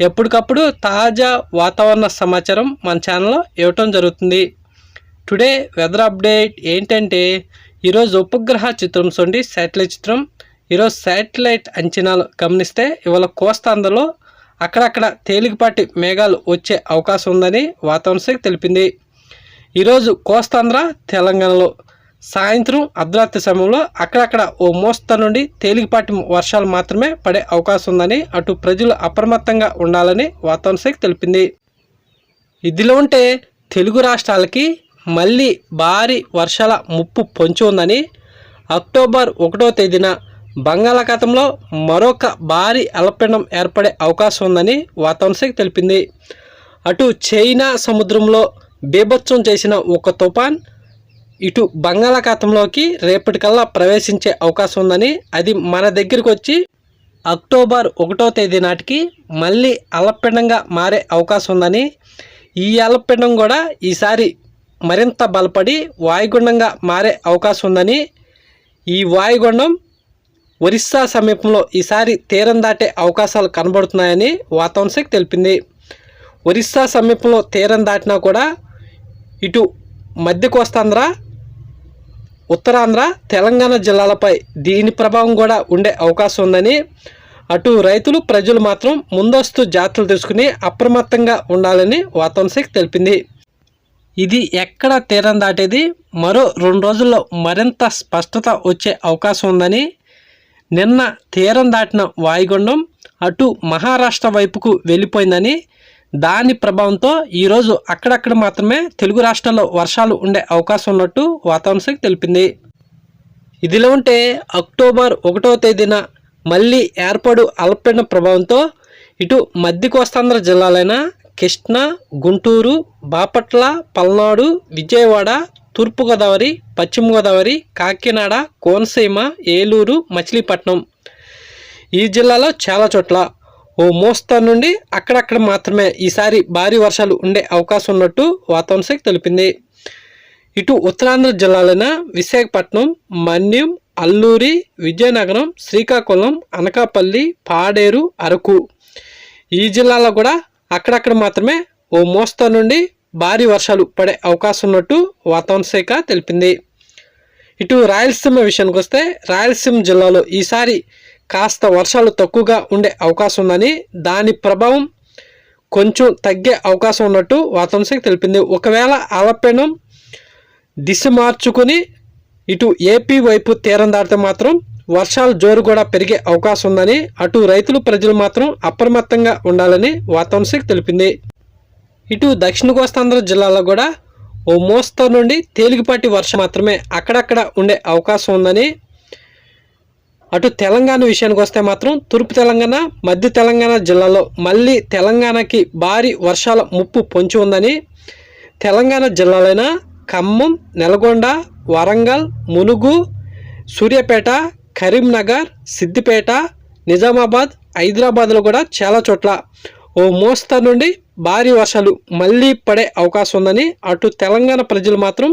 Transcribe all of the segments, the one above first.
ఎప్పటికప్పుడు తాజా వాతావరణ సమాచారం మన ఛానల్లో ఇవ్వటం జరుగుతుంది. టుడే వెదర్ అప్డేట్ ఏంటంటే ఈరోజు ఉపగ్రహ చిత్రం చూడండి శాటిలైట్ చిత్రం. ఈరోజు శాటిలైట్ అంచనాలు గమనిస్తే ఇవాళ కోస్తాంధ్రలో అక్కడక్కడ తేలికపాటి మేఘాలు వచ్చే అవకాశం ఉందని వాతావరణ శాఖ తెలిపింది. ఈరోజు కోస్తాంధ్ర తెలంగాణలో సాయంత్రం అర్ధరాత్రి సమయంలో అక్కడక్కడ ఓ మోస్త నుండి తేలికపాటి వర్షాలు మాత్రమే పడే అవకాశం ఉందని అటు ప్రజలు అప్రమత్తంగా ఉండాలని వాతావరణ శాఖ తెలిపింది. ఇదిలో ఉంటే తెలుగు రాష్ట్రాలకి మళ్ళీ భారీ వర్షాల ముప్పు పొంచి ఉందని అక్టోబర్ ఒకటో తేదీన బంగాళాఖాతంలో మరొక భారీ అల్పపీడనం ఏర్పడే అవకాశం ఉందని వాతావరణ శాఖ తెలిపింది. అటు చైనా సముద్రంలో బీభత్సం చేసిన ఒక తుఫాన్ ఇటు బంగాళాఖాతంలోకి రేపటికల్లా ప్రవేశించే అవకాశం ఉందని అది మన దగ్గరికి వచ్చి అక్టోబర్ ఒకటో తేదీ నాటికి మళ్ళీ అల్లపిండంగా మారే అవకాశం ఉందని ఈ అల్లపిండం కూడా ఈసారి మరింత బలపడి వాయుగుండంగా మారే అవకాశం ఉందని ఈ వాయుగుండం ఒరిస్సా సమీపంలో ఈసారి తీరం దాటే అవకాశాలు కనబడుతున్నాయని వాతావరణ శాఖ తెలిపింది. ఒరిస్సా సమీపంలో తీరం దాటినా కూడా ఇటు మధ్య కోస్తాంధ్ర ఉత్తరాంధ్ర తెలంగాణ జిల్లాలపై దీని ప్రభావం కూడా ఉండే అవకాశం ఉందని అటు రైతులు ప్రజలు మాత్రం ముందస్తు జాగ్రత్తలు తీసుకుని అప్రమత్తంగా ఉండాలని వాతావరణ శాఖ తెలిపింది. ఇది ఎక్కడ తీరం దాటేది? మరో రెండు రోజుల్లో మరింత స్పష్టత వచ్చే అవకాశం ఉందని నిన్న తీరం దాటిన వాయుగుండం అటు మహారాష్ట్ర వైపుకు వెళ్ళిపోయిందని దాని ప్రభావంతో ఈరోజు అక్కడక్కడ మాత్రమే తెలుగు రాష్ట్రాల్లో వర్షాలు ఉండే అవకాశం ఉన్నట్టు వాతావరణ శాఖ తెలిపింది. ఇదిలో ఉంటే అక్టోబర్ ఒకటో తేదీన మళ్ళీ ఏర్పడు అల్పపీడన ప్రభావంతో ఇటు మధ్య కోస్తాంధ్ర జిల్లాలైన కృష్ణా గుంటూరు బాపట్ల పల్నాడు విజయవాడ తూర్పుగోదావరి పశ్చిమ గోదావరి కాకినాడ కోనసీమ ఏలూరు మచిలీపట్నం ఈ జిల్లాలో చాలా చోట్ల ఓ మోస్తరు నుండి అక్కడక్కడ మాత్రమే ఈసారి భారీ వర్షాలు ఉండే అవకాశం ఉన్నట్టు వాతావరణ శాఖ తెలిపింది. ఇటు ఉత్తరాంధ్ర జిల్లాలైన విశాఖపట్నం మన్యం అల్లూరి విజయనగరం శ్రీకాకుళం అనకాపల్లి పాడేరు అరకు ఈ జిల్లాలో కూడా అక్కడక్కడ మాత్రమే ఓ మోస్తరు నుండి భారీ వర్షాలు పడే అవకాశం ఉన్నట్టు వాతావరణ శాఖ తెలిపింది. ఇటు రాయలసీమ విషయానికి వస్తే రాయలసీమ జిల్లాలో ఈసారి కాస్త వర్షాలు తక్కువగా ఉండే అవకాశం ఉందని దాని ప్రభావం కొంచెం తగ్గే అవకాశం ఉన్నట్టు వాతావరణ శాఖ తెలిపింది. ఒకవేళ అలపెనం దిశ మార్చుకుని ఇటు ఏపీ వైపు తీరం దాటితే మాత్రం వర్షాలు జోరు కూడా పెరిగే అవకాశం ఉందని అటు రైతులు ప్రజలు మాత్రం అప్రమత్తంగా ఉండాలని వాతావరణ శాఖ తెలిపింది. ఇటు దక్షిణ కోస్తాంధ్ర జిల్లాలో కూడా ఓ మోస్తరు నుండి తేలికపాటి వర్షం మాత్రమే అక్కడక్కడ ఉండే అవకాశం ఉందని అటు తెలంగాణ విషయానికి వస్తే మాత్రం తూర్పు తెలంగాణ మధ్య తెలంగాణ జిల్లాలో మళ్ళీ తెలంగాణకి భారీ వర్షాల ముప్పు పొంచి ఉందని తెలంగాణ జిల్లాలైన ఖమ్మం నల్గొండ వరంగల్ మునుగు సూర్యాపేట కరీంనగర్ సిద్దిపేట నిజామాబాద్ హైదరాబాద్లో కూడా చాలా చోట్ల ఓ మోస్తరు నుండి భారీ వర్షాలు మళ్ళీ పడే అవకాశం ఉందని అటు తెలంగాణ ప్రజలు మాత్రం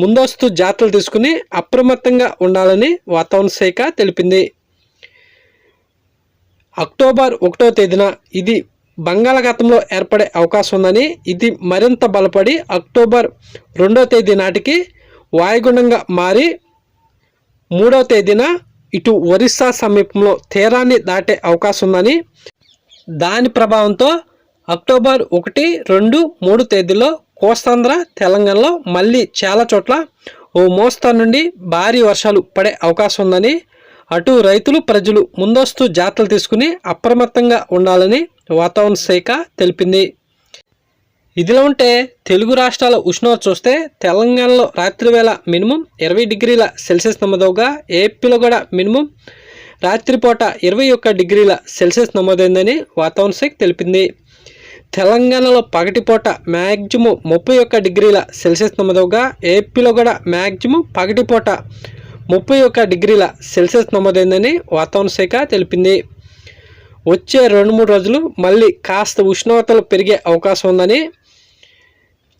ముందస్తు జాగ్రత్తలు తీసుకుని అప్రమత్తంగా ఉండాలని వాతావరణ శాఖ తెలిపింది. అక్టోబర్ ఒకటో తేదీన ఇది బంగాళాఖాతంలో ఏర్పడే అవకాశం ఉందని ఇది మరింత బలపడి అక్టోబర్ రెండో తేదీ నాటికి వాయుగుండంగా మారి మూడో తేదీన ఇటు ఒరిస్సా సమీపంలో తీరాన్ని దాటే అవకాశం ఉందని దాని ప్రభావంతో అక్టోబర్ ఒకటి రెండు మూడు తేదీలో కోస్తాంధ్ర తెలంగాణలో మళ్ళీ చాలా చోట్ల ఓ మోస్తా నుండి భారీ వర్షాలు పడే అవకాశం ఉందని అటు రైతులు ప్రజలు ముందస్తు జాగ్రత్తలు తీసుకుని అప్రమత్తంగా ఉండాలని వాతావరణ శాఖ తెలిపింది. ఇదిలో ఉంటే తెలుగు రాష్ట్రాల ఉష్ణోగ్రత చూస్తే తెలంగాణలో రాత్రి వేళ మినిమం ఇరవై డిగ్రీల సెల్సియస్ నమోదవగా ఏపీలో కూడా మినిమం రాత్రిపూట ఇరవై ఒక్క డిగ్రీల సెల్సియస్ నమోదైందని వాతావరణ శాఖ తెలిపింది. తెలంగాణలో పగటిపూట మ్యాక్సిమం ముప్పై ఒక్క డిగ్రీల సెల్సియస్ నమోదవగా ఏపీలో కూడా మ్యాక్సిమం పగటిపూట ముప్పై ఒక్క డిగ్రీల సెల్సియస్ నమోదైందని వాతావరణ శాఖ తెలిపింది. వచ్చే రెండు మూడు రోజులు మళ్ళీ కాస్త ఉష్ణోగ్రతలు పెరిగే అవకాశం ఉందని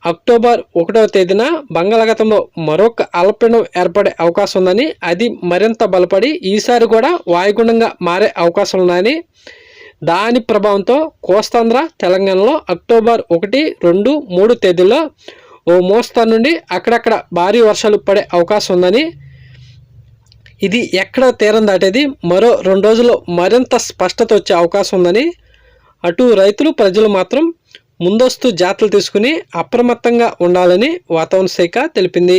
అక్టోబర్ ఒకటవ తేదీన బంగాళాఖాతంలో మరొక అల్పపీడనం ఏర్పడే అవకాశం ఉందని అది మరింత బలపడి ఈసారి కూడా వాయుగుండంగా మారే అవకాశం ఉన్నాయని దాని ప్రభావంతో కోస్తాంధ్ర తెలంగాణలో అక్టోబర్ ఒకటి రెండు మూడు తేదీల్లో ఓ మోస్తా నుండి అక్కడక్కడ భారీ వర్షాలు పడే అవకాశం ఉందని ఇది ఎక్కడ తీరం దాటేది మరో రెండు రోజుల్లో మరింత స్పష్టత వచ్చే అవకాశం ఉందని అటు రైతులు ప్రజలు మాత్రం ముందస్తు జాతలు తీసుకుని అప్రమత్తంగా ఉండాలని వాతావరణ శాఖ తెలిపింది.